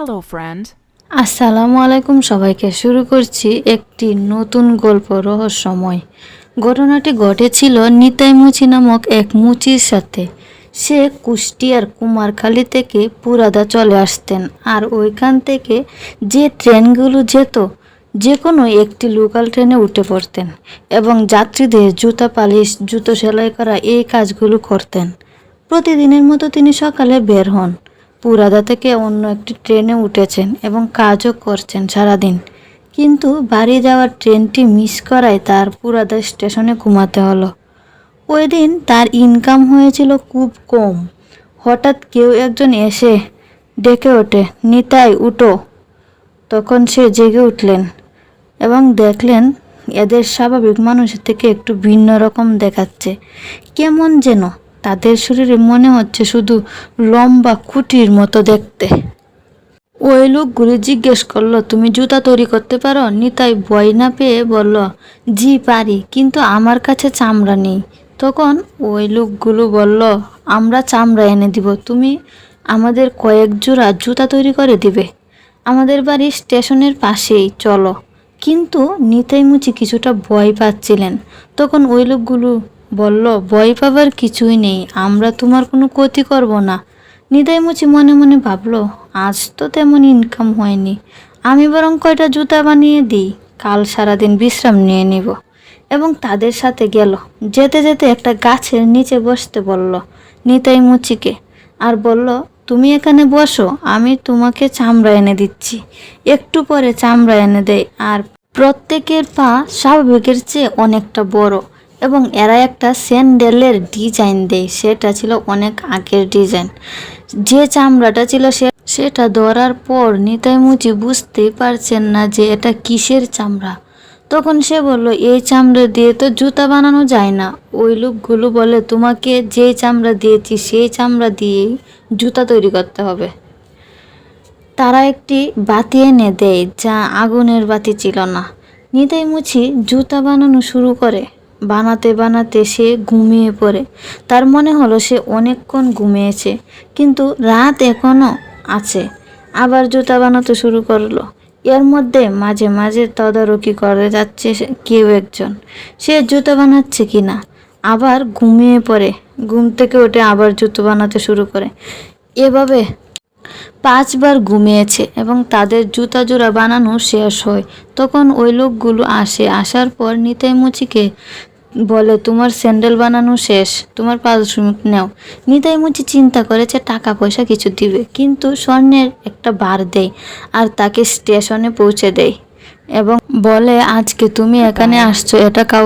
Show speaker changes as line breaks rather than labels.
Hello, friend.
আসসালামু আলাইকুম সবাইকে। শুরু করছি একটি নতুন গল্প রহস্যময়। ঘটনাটি ঘটেছিল নিতাই মুচি নামক এক মুচির সাথে। সে কুষ্টিয়ার কুমারখালী থেকে পুরাদা চলে আসতেন আর ওইখান থেকে যে ট্রেনগুলো যেত যে কোনো একটি লোকাল ট্রেনে উঠে পড়তেন এবং যাত্রীদের জুতা পালিশ জুতো সেলাই করা এই কাজগুলো করতেন। প্রতিদিনের মতো তিনি সকালে বের হন। পুরাদা থেকে অন্য একটি ট্রেনে উঠেছেন এবং কাজও করছেন সারাদিন। কিন্তু বাড়ি যাওয়ার ট্রেনটি মিস করায় তার পুরাদা স্টেশনে ঘুমাতে হলো। ওই দিন তার ইনকাম হয়েছিল খুব কম। হঠাৎ কেউ একজন এসে ডেকে ওঠে, নিতাই, উঠো। তখন সে জেগে উঠলেন এবং দেখলেন এদের স্বাভাবিক মানুষের থেকে একটু ভিন্ন রকম দেখাচ্ছে। কেমন যেন তাদের শরীরে মনে হচ্ছে শুধু লম্বা কুটির মতো দেখতে। ওই লোকগুলি জিজ্ঞেস করল, তুমি জুতা তৈরি করতে পারো? নিতাই ভয় না পেয়ে বলল, জি, পারি, কিন্তু আমার কাছে চামড়া নেই। তখন ওই লোকগুলো বলল, আমরা চামড়া এনে দিব, তুমি আমাদের কয়েক জোড়া জুতা তৈরি করে দিবে। আমাদের বাড়ি স্টেশনের পাশেই, চলো। কিন্তু নিতাই মুচি কিছুটা ভয় পাচ্ছিলেন। তখন ওই লোকগুলো বলল, ভয় পাবার কিছুই নেই, আমরা তোমার কোনো ক্ষতি করব না। নিতাই মুচি মনে মনে ভাবলো, আজ তো তেমন ইনকাম হয়নি। আমি বরং কয়টা জুতা বানিয়ে দিই, কাল সারাদিন বিশ্রাম নিয়ে নিব। এবং তাদের সাথে গেল। যেতে যেতে একটা গাছের নিচে বসতে বলল নিতাই মুচিকে আর বলল, তুমি এখানে বসো, আমি তোমাকে চামড়া এনে দিচ্ছি। একটু পরে চামড়া এনে দেয়, আর প্রত্যেকের পা স্বাভাবিকের চেয়ে অনেকটা বড়। এবং এরা একটা স্যান্ডেলের ডিজাইন দেয়। সেটা ছিল অনেক আগের ডিজাইন। যে চামড়াটা ছিল সে, সেটা ধরার পর নিতাই মুচি বুঝতেই পারছেন না যে এটা কিসের চামড়া। তখন সে বলল, এই চামড়া দিয়ে তো জুতা বানানো যায় না। ওই লোকগুলো বলে, তোমাকে যে চামড়া দিয়েছি, সেই চামড়া দিয়েই জুতা তৈরি করতে হবে। তারা একটি বাতি এনে দেয়, যা আগুনের বাতি ছিল না। নিতাই মুচি জুতা বানানো শুরু করে। বানাতে বানাতে সে ঘুমিয়ে পড়ে। তার মনে হলো সে অনেকক্ষণ ঘুমিয়েছে, কিন্তু রাত এখনও আছে। আবার জুতা বানাতে শুরু করল। এর মধ্যে মাঝে মাঝে তদারকি করে যাচ্ছে কেউ একজন। সে জুতো বানাচ্ছে কিনা আবার ঘুমিয়ে পড়ে। ঘুম থেকে উঠে আবার জুতো বানাতে শুরু করে। এভাবে পাঁচবার ঘুমিয়েছে এবং তাদের জুতা জোড়া বানানো শেষ হয়। তখন ওই লোকগুলো আসে, আসার পর নিতাই মুচিকে বলে তোমার স্যান্ডেল বানানো শেষ তোমার পারিশ্রমিক নাও। নিতাই মুচি চিন্তা করেছে টাকা পয়সা কিছু দিবে কিন্তু স্বর্ণের একটা বার দেয় আর তাকে স্টেশনে পৌঁছে দেয় এবং বলে আজকে তুমি এখানে আসছো এটা কাউ